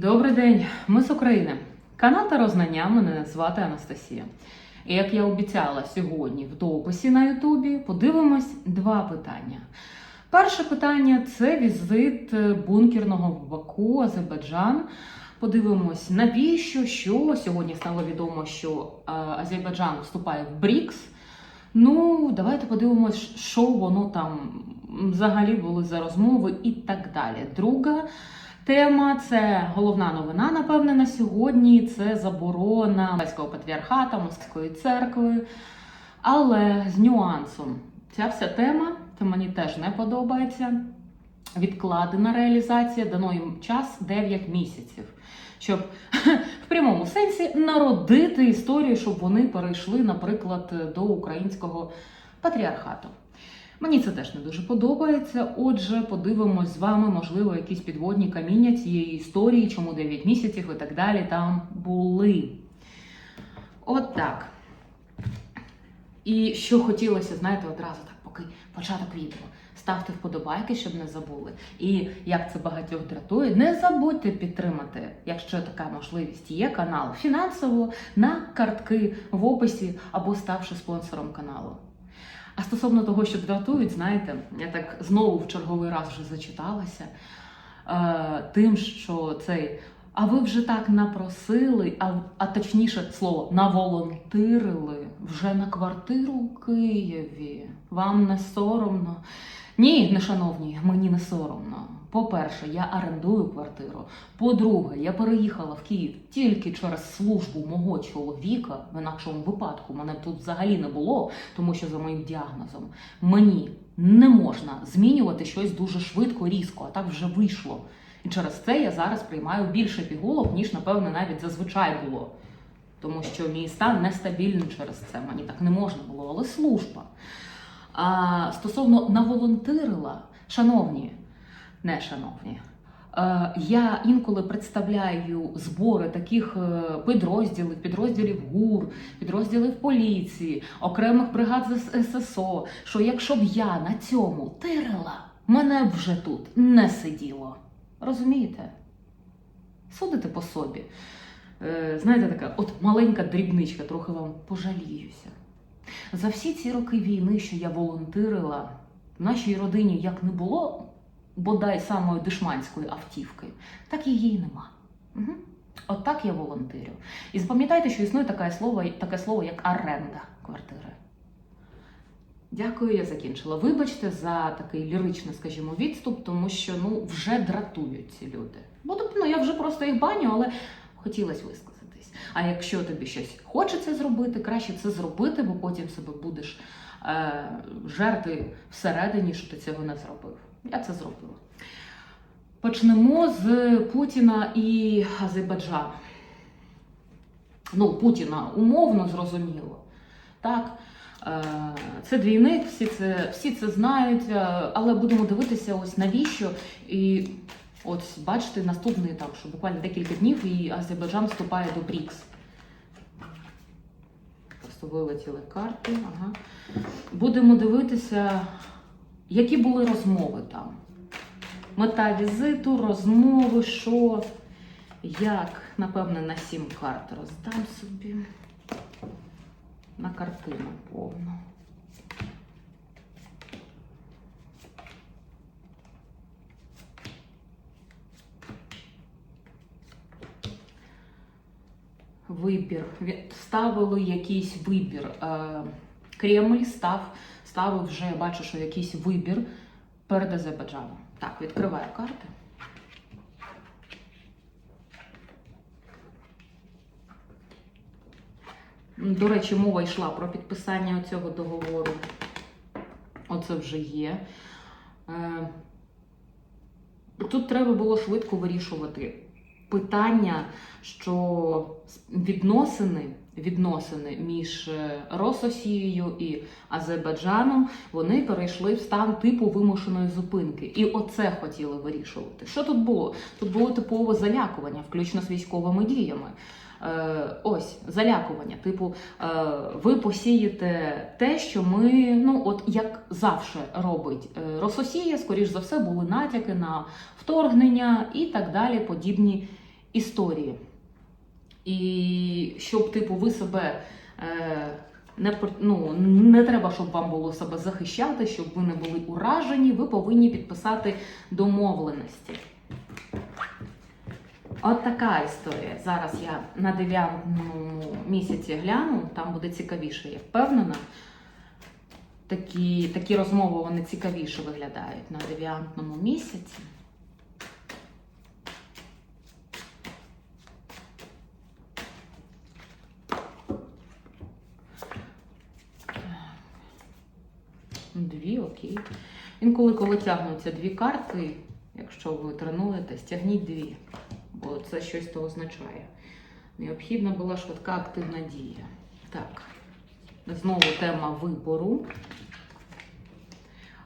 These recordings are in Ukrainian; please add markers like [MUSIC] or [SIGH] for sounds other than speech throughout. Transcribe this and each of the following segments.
Добрий день, ми з України. Канал та Рознання мене звати Анастасія. І як я обіцяла сьогодні в дописі на Ютубі, подивимось два питання. Перше питання це візит е, бункерного в Баку, Азербайджан. Подивимось, навіщо, що сьогодні стало відомо, що е, Азербайджан вступає в БРІКС. Ну, давайте подивимось, що воно там взагалі були за розмови і так далі. Друга тема це головна новина, напевне, на сьогодні. Це заборона Московського патріархата, Московської церкви. Але з нюансом. Ця вся тема, це мені теж не подобається. Відкладена реалізація, дано їм час 9 місяців, щоб [LAUGHS] в прямому сенсі народити історію, щоб вони перейшли, наприклад, до українського патріархату. Мені це теж не дуже подобається. Отже, подивимось з вами, можливо, якісь підводні каміння цієї історії, чому 9 місяців і так далі там були. От так. І що хотілося, знаєте, одразу так, поки початок відео. Ставте вподобайки, щоб не забули. І як це багатьох дратує, не забудьте підтримати, якщо така можливість є, канал фінансово на картки в описі або ставши спонсором каналу. А стосовно того, що дратують, знаєте, я так знову в черговий раз вже зачиталася е, тим, що цей. А ви вже так напросили, а, а точніше слово наволонтирили вже на квартиру у Києві. Вам не соромно? Ні, не шановні, мені не соромно. По-перше, я орендую квартиру. По-друге, я переїхала в Київ тільки через службу мого чоловіка. В інакшому випадку мене тут взагалі не було, тому що за моїм діагнозом мені не можна змінювати щось дуже швидко, різко, а так вже вийшло. І через це я зараз приймаю більше пігулок, ніж, напевне, навіть зазвичай було. Тому що мій стан нестабільний через це. Мені так не можна було, але служба. А стосовно наволонтирила, шановні, не шановні, е, я інколи представляю збори таких е, підрозділів, підрозділів ГУР, підрозділів поліції, окремих бригад з ССО, що якщо б я на цьому тирила, мене б вже тут не сиділо. Розумієте? Судите по собі. Е, Знаєте, така от маленька дрібничка, трохи вам пожаліюся. За всі ці роки війни, що я волонтерила, в нашій родині як не було бодай самої дешманської автівки, так її нема. Угу. От так я волонтерю. І запам'ятайте, що існує таке слово, таке слово, як оренда квартири. Дякую, я закінчила. Вибачте за такий ліричний, скажімо, відступ, тому що ну вже дратують ці люди. Бо тобто, ну я вже просто їх баню, але хотілося висказатись. А якщо тобі щось хочеться зробити, краще це зробити, бо потім себе будеш е, жерти всередині, що ти цього не зробив. Я це зробила. Почнемо з Путіна і Азербайджану. Ну, Путіна умовно зрозуміло. Так, Е, це двійник, всі це, всі це знають, е, але будемо дивитися, ось навіщо. І от бачите, наступний етап, що буквально декілька днів і Азербайджан вступає до БРІКС. Просто вилетіли карти. Ага. Будемо дивитися, які були розмови там. Мета візиту, розмови, що, як, напевне, на сім карт роздам собі на картину повну. Вибір. Ставили якийсь вибір. Е, Кремль став, ставив вже, я бачу, що якийсь вибір перед Азербайджаном. Так, відкриваю карти. До речі, мова йшла про підписання цього договору. Оце вже є. Е, Тут треба було швидко вирішувати питання, що відносини, відносини між е, Рососією і Азербайджаном вони перейшли в стан типу вимушеної зупинки. І оце хотіли вирішувати. Що тут було? Тут було типове залякування, включно з військовими діями. Е, ось залякування. Типу, е, ви посієте те, що ми, ну от як завжди робить е, Рососія, скоріш за все, були натяки на вторгнення і так далі, подібні історії. І щоб, типу, ви себе не, ну, не треба, щоб вам було себе захищати, щоб ви не були уражені, ви повинні підписати домовленості. От така історія. Зараз я на дев'ятому місяці гляну, там буде цікавіше, я впевнена. Такі, такі розмови вони цікавіше виглядають на дев'ятому місяці. Дві, окей. Інколи, коли тягнуться дві карти, якщо ви тренуєтесь, тягніть дві, бо це щось то означає. Необхідна була швидка активна дія. Так, знову тема вибору.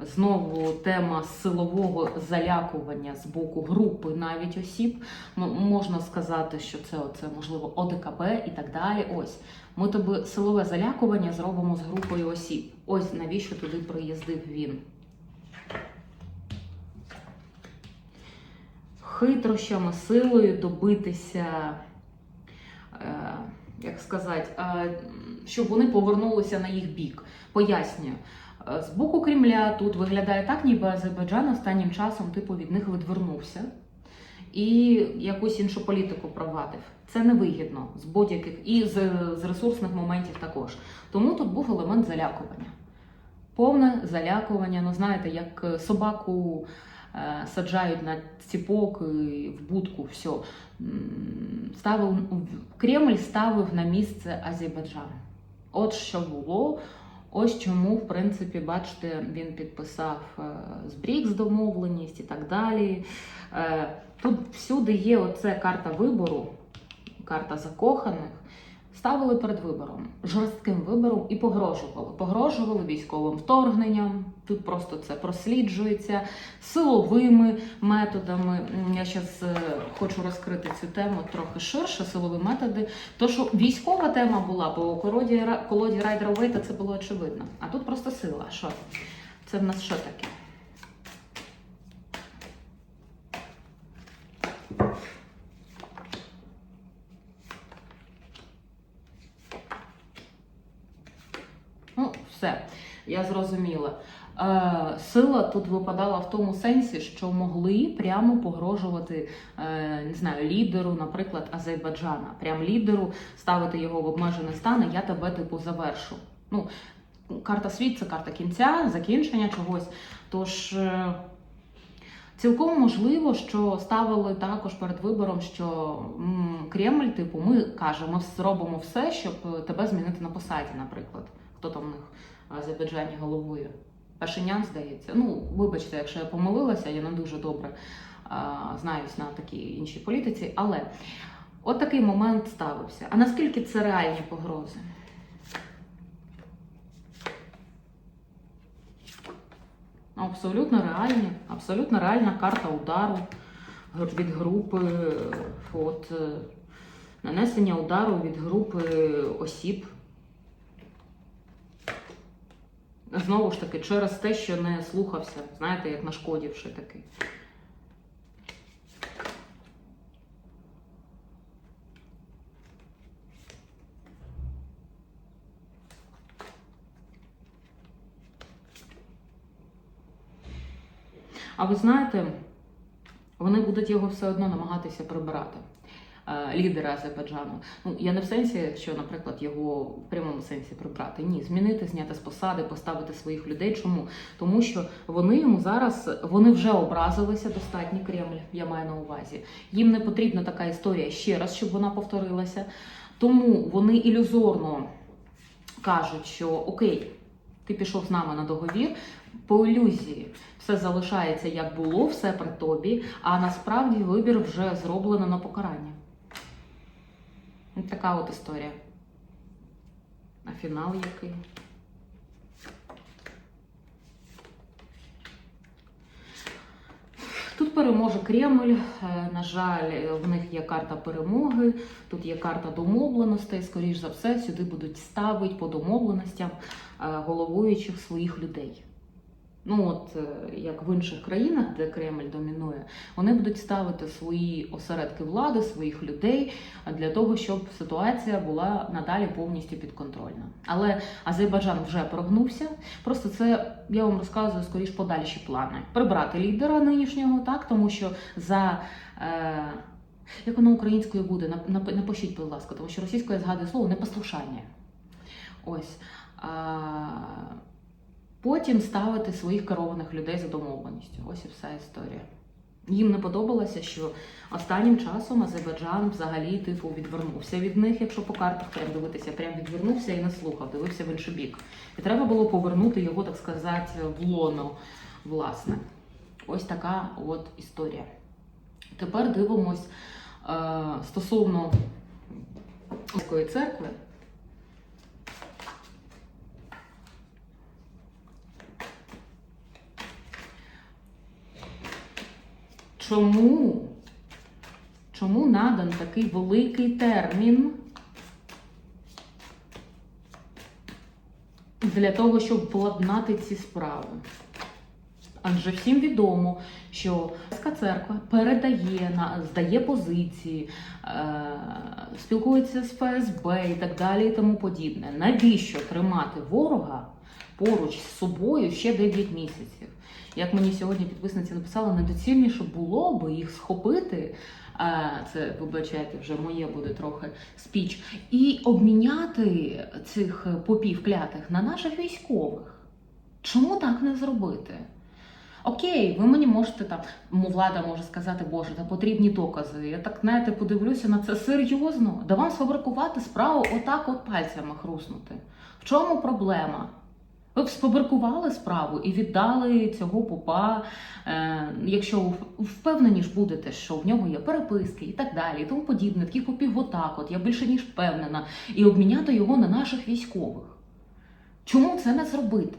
Знову тема силового залякування з боку групи навіть осіб. Можна сказати, що це оце, можливо ОДКБ і так далі. Ось ми тобі силове залякування зробимо з групою осіб. Ось навіщо туди приїздив він. Хитрощами, силою добитися, е, як сказати, е, щоб вони повернулися на їх бік. Пояснюю. Е, З боку Кремля тут виглядає так, ніби Азербайджан останнім часом типу від них відвернувся і якусь іншу політику провадив. Це невигідно з будь-яких і з, з ресурсних моментів також. Тому тут був елемент залякування. Повне залякування. Ну знаєте, як собаку е, саджають на ціпок і в будку, все. Ставив, Кремль ставив на місце Азербайджан. От що було. Ось чому, в принципі, бачите, він підписав е, з БРІКС домовленість і так далі. Е, Тут всюди є оце карта вибору, карта закоханих. Ставили перед вибором, жорстким вибором і погрожували. Погрожували військовим вторгненням. Тут просто це просліджується силовими методами. Я зараз хочу розкрити цю тему трохи ширше, силові методи. То, що військова тема була, бо колоді, колоді Райдера Вейта це було очевидно. А тут просто сила. Що? Це в нас що таке? Ну, все, я зрозуміла. Е, сила тут випадала в тому сенсі, що могли прямо погрожувати е, не знаю, лідеру, наприклад, Азербайджана. Прям лідеру ставити його в обмежений стан, і я тебе типу завершу. Ну, карта світ це карта кінця, закінчення чогось. Тож. е, Цілком можливо, що ставили також перед вибором, що Кремль, типу, ми кажемо, зробимо все, щоб е, тебе змінити на посаді, наприклад. Хто там в них Азербайджані головує? Пашинян, здається. Ну, вибачте, якщо я помилилася, я не дуже добре а, знаюсь на такій іншій політиці, але от такий момент ставився. А наскільки це реальні погрози? Абсолютно реальні, абсолютно реальна карта удару від групи, от, е, нанесення удару від групи осіб. Знову ж таки, через те, що не слухався, знаєте, як нашкодівши такий. А ви знаєте, вони будуть його все одно намагатися прибирати. Е, Лідера Азербайджану. Ну я не в сенсі, що, наприклад, його в прямому сенсі прибрати. Ні, змінити, зняти з посади, поставити своїх людей. Чому? Тому що вони йому зараз вони вже образилися достатньо Кремль. Я маю на увазі. Їм не потрібна така історія ще раз, щоб вона повторилася. Тому вони ілюзорно кажуть, що окей, ти пішов з нами на договір. По ілюзії все залишається як було, все при тобі, а насправді вибір вже зроблено на покарання. Ось така от історія. А фінал який? Тут переможе Кремль. Е, На жаль, в них є карта перемоги, тут є карта домовленостей. Скоріш за все, сюди будуть ставити по домовленостям е, головуючих своїх людей. Ну от е, як в інших країнах, де Кремль домінує, вони будуть ставити свої осередки влади, своїх людей для того, щоб ситуація була надалі повністю підконтрольна. Але Азербайджан вже прогнувся. Просто це я вам розказую скоріш подальші плани. Прибрати лідера нинішнього, так тому що за. Е, як воно українською буде? Нап- нап- Напишіть, будь ласка, тому що російською я згадую слово непослушання. Ось. А, потім ставити своїх керованих людей за домовленістю. Ось і вся історія. Їм не подобалося, що останнім часом Азербайджан взагалі типу відвернувся від них, якщо по картах прям дивитися, прям відвернувся і не слухав, дивився в інший бік. І треба було повернути його, так сказати, в лоно, власне. Ось така от історія. Тепер дивимось е, стосовно церкви. Чому? Чому надан такий великий термін для того, щоб владнати ці справи? Адже всім відомо, що церква передає здає позиції, е, спілкується з ФСБ і так далі, і тому подібне. Навіщо тримати ворога поруч з собою ще 9 місяців? Як мені сьогодні підписниця написала, недоцільніше було би їх схопити. е, Це, вибачайте, вже моє буде трохи спіч, і обміняти цих попів клятих на наших військових. Чому так не зробити? Окей, ви мені можете там, влада може сказати, боже, та потрібні докази. Я так знаєте, подивлюся на це серйозно. Да вам сфабрикувати справу отак от пальцями хруснути. В чому проблема? Ви б справу і віддали цього попа, е, якщо впевнені ж будете, що в нього є переписки і так далі, і тому подібне, таких попів отак от, я більше ніж впевнена, і обміняти його на наших військових. Чому це не зробити?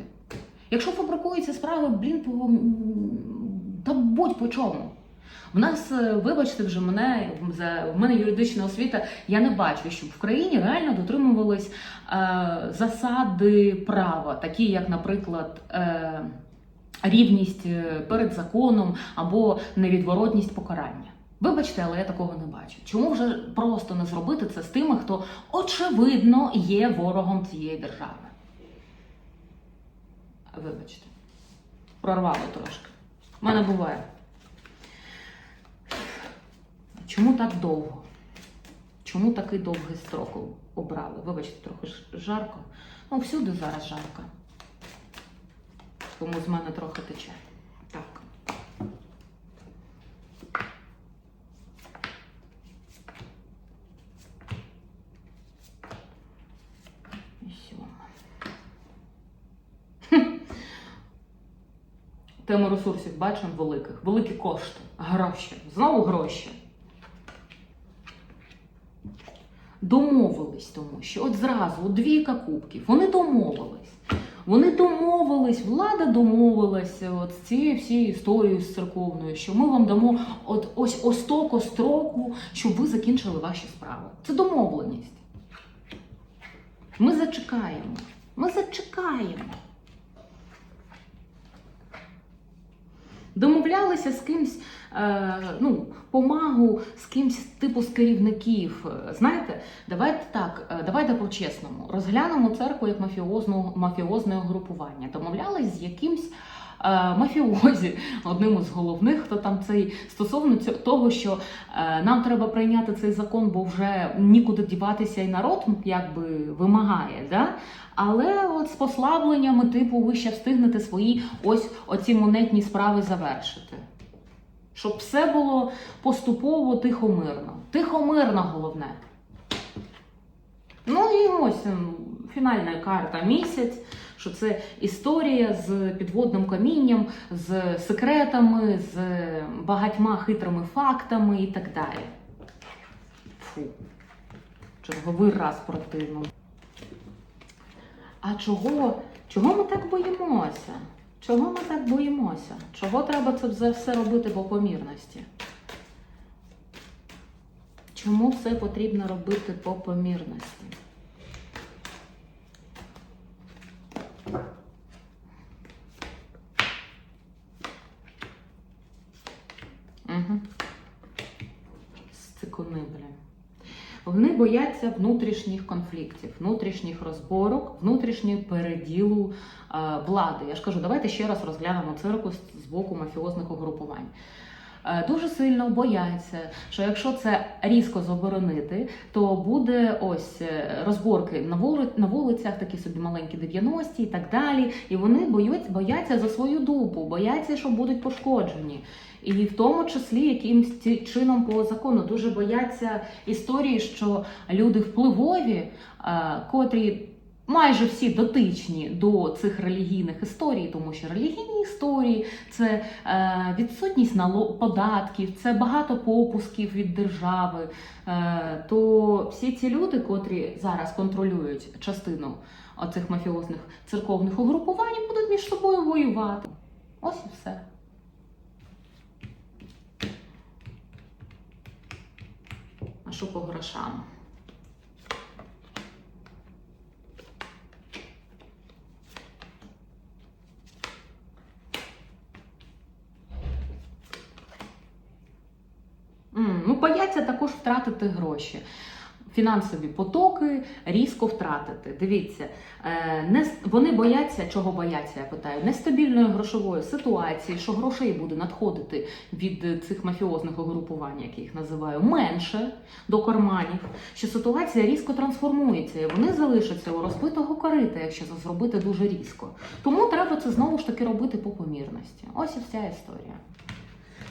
Якщо фабрикуються справи, блін, по та будь по чому. В нас, е, вибачте, вже мене за в мене юридична освіта. Я не бачу, щоб в країні реально дотримувались е, засади права, такі як, наприклад, е, рівність е, перед законом або невідворотність покарання. Вибачте, але я такого не бачу. Чому вже просто не зробити це з тими, хто очевидно є ворогом цієї держави? Вибачте, прорвало трошки. У мене буває. Чому так довго? Чому такий довгий строк обрали? Вибачте, трохи жарко. Ну, всюди зараз жарко. Тому з мене трохи тече. Так. Тему ресурсів бачимо великих. Великі кошти, гроші. Знову гроші. Домовились тому, що от зразу от двійка кубків. Вони домовились. Вони домовились, влада домовилася от з цією всією історією з церковною, що ми вам дамо от ось остоко строку, щоб ви закінчили ваші справи. Це домовленість. Ми зачекаємо. Ми зачекаємо. Домовлялися з кимсь, е, ну, помагу з кимсь типу з керівників. Е, Знаєте, давайте так, е, давайте по-чесному. Розглянемо церкву як мафіозну, мафіозне угрупування. Домовлялись з якимсь. Е, Мафіозі, одним із головних, хто там цей стосовно цього, того, що е, нам треба прийняти цей закон, бо вже нікуди діватися, і народ якби вимагає. Да? Але от з послабленнями, типу, ви ще встигнете свої ось оці монетні справи завершити. Щоб все було поступово тихомирно. Тихомирно головне. Ну і ось фінальна карта місяць, що це історія з підводним камінням, з секретами, з багатьма хитрими фактами і так далі. Фу. Черговий раз противно. А чого, чого ми так боїмося? Чого ми так боїмося? Чого треба це все- робити по помірності? Чому все потрібно робити по помірності? Цикуни, блін. Вони бояться внутрішніх конфліктів, внутрішніх розборок, внутрішнього переділу е, влади. Я ж кажу, давайте ще раз розглянемо циркус з боку мафіозних угрупувань. Е, Дуже сильно бояться, що якщо це різко заборонити, то буде ось е, розборки на вули- на вулицях, такі собі маленькі 90-ті і так далі. І вони боють, бояться за свою дупу, бояться, що будуть пошкоджені. І в тому числі якимсь чином по закону дуже бояться історії, що люди впливові, е, котрі майже всі дотичні до цих релігійних історій, тому що релігійні історії це е, відсутність податків, це багато попусків від держави. Е, то всі ці люди, котрі зараз контролюють частину оцих мафіозних церковних угрупувань, будуть між собою воювати. Ось і все. А що по грошам? М, Ну, бояться також втратити гроші. Фінансові потоки різко втратити. Дивіться, е, не, вони бояться, чого бояться, я питаю, нестабільної грошової ситуації, що грошей буде надходити від е, цих мафіозних угрупувань, як їх називаю, менше до карманів, що ситуація різко трансформується, і вони залишаться у розбитого корита, якщо це зробити дуже різко. Тому треба це знову ж таки робити по помірності. Ось і вся історія.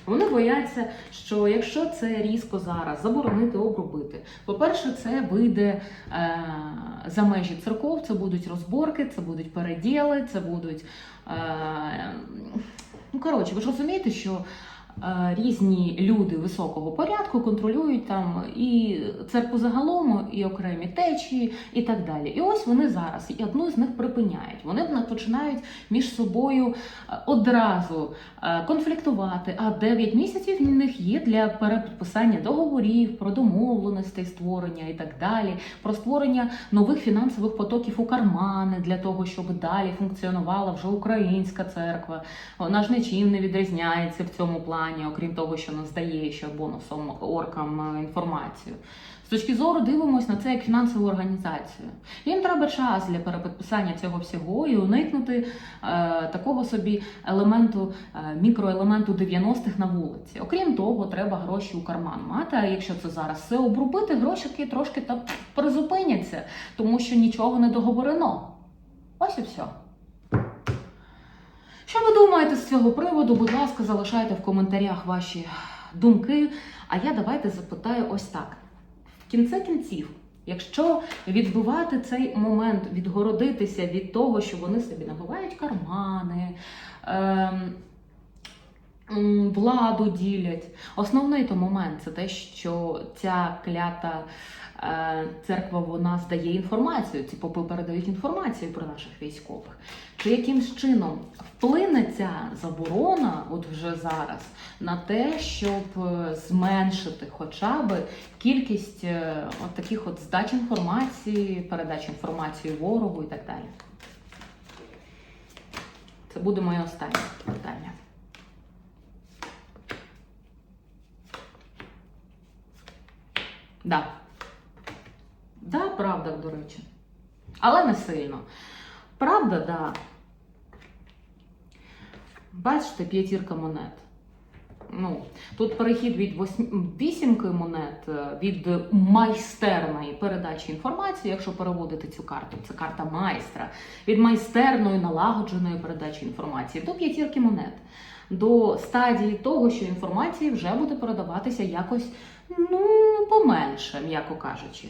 Вони бояться, що якщо це різко зараз заборонити, обробити, по-перше, це вийде е, за межі церков, це будуть розборки, це будуть переділи, це будуть. Е, ну, коротше, ви ж розумієте, що різні люди високого порядку контролюють там і церкву загалом, і окремі течії, і так далі. І ось вони зараз і одну з них припиняють. Вони починають між собою е, одразу е, конфліктувати. А 9 місяців в них є для перепідписання договорів, про домовленостей створення і так далі, про створення нових фінансових потоків у кармани для того, щоб далі функціонувала вже українська церква. Вона ж нічим не відрізняється в цьому плані, окрім того, що не здає ще бонусом оркам е, інформацію. З точки зору дивимось на це як фінансову організацію. Їм треба час для перепідписання цього всього і уникнути е, такого собі елементу, е, мікроелементу 90-х на вулиці. Окрім того, треба гроші у карман мати. А якщо це зараз все обрубити, грошики трошки та призупиняться, тому що нічого не договорено. Ось і все. Що ви думаєте з цього приводу? Будь ласка, залишайте в коментарях ваші думки. А я давайте запитаю ось так: в кінці кінців, якщо відбивати цей момент, відгородитися від того, що вони собі набивають кармани. Ем, Владу ділять. Основний то момент це те, що ця клята е, церква вона здає інформацію, ці попи передають інформацію про наших військових. Чи якимсь чином вплине ця заборона, от вже зараз, на те, щоб е, зменшити хоча б кількість е, от таких от здач інформації, передач інформації ворогу і так далі? Це буде моє останнє питання. Да. Да, правда, до речі. Але не сильно. Правда, да. Бачите, п'ятірка монет. Ну, тут перехід від вісімки монет е, від майстерної передачі інформації, якщо переводити цю карту, це карта майстра, від майстерної налагодженої передачі інформації до п'ятірки монет, до стадії того, що інформація вже буде передаватися якось ну, поменше, м'яко кажучи.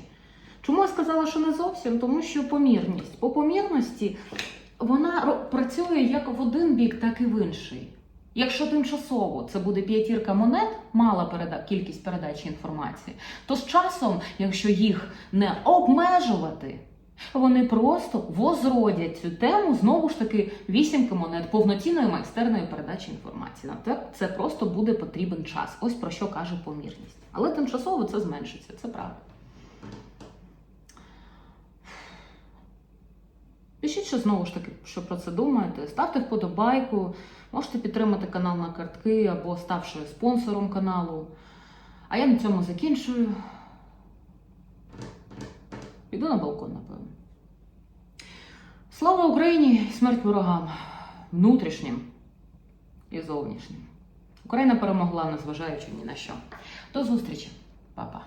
Чому я сказала, що не зовсім? Тому що помірність. По помірності вона працює як в один бік, так і в інший. Якщо тимчасово це буде п'ятірка монет, мала переда... кількість передачі інформації, то з часом, якщо їх не обмежувати, вони просто возродять цю тему знову ж таки вісімки монет повноцінної майстерної передачі інформації. На це просто буде потрібен час. Ось про що каже помірність. Але тимчасово це зменшиться, це правда. Пишіть, що знову ж таки, що про це думаєте. Ставте вподобайку, можете підтримати канал на картки або ставши спонсором каналу. А я на цьому закінчую. Піду на балкон, напевно. Слава Україні! Смерть ворогам! Внутрішнім і зовнішнім. Україна перемогла, незважаючи ні на що. До зустрічі, Па-па.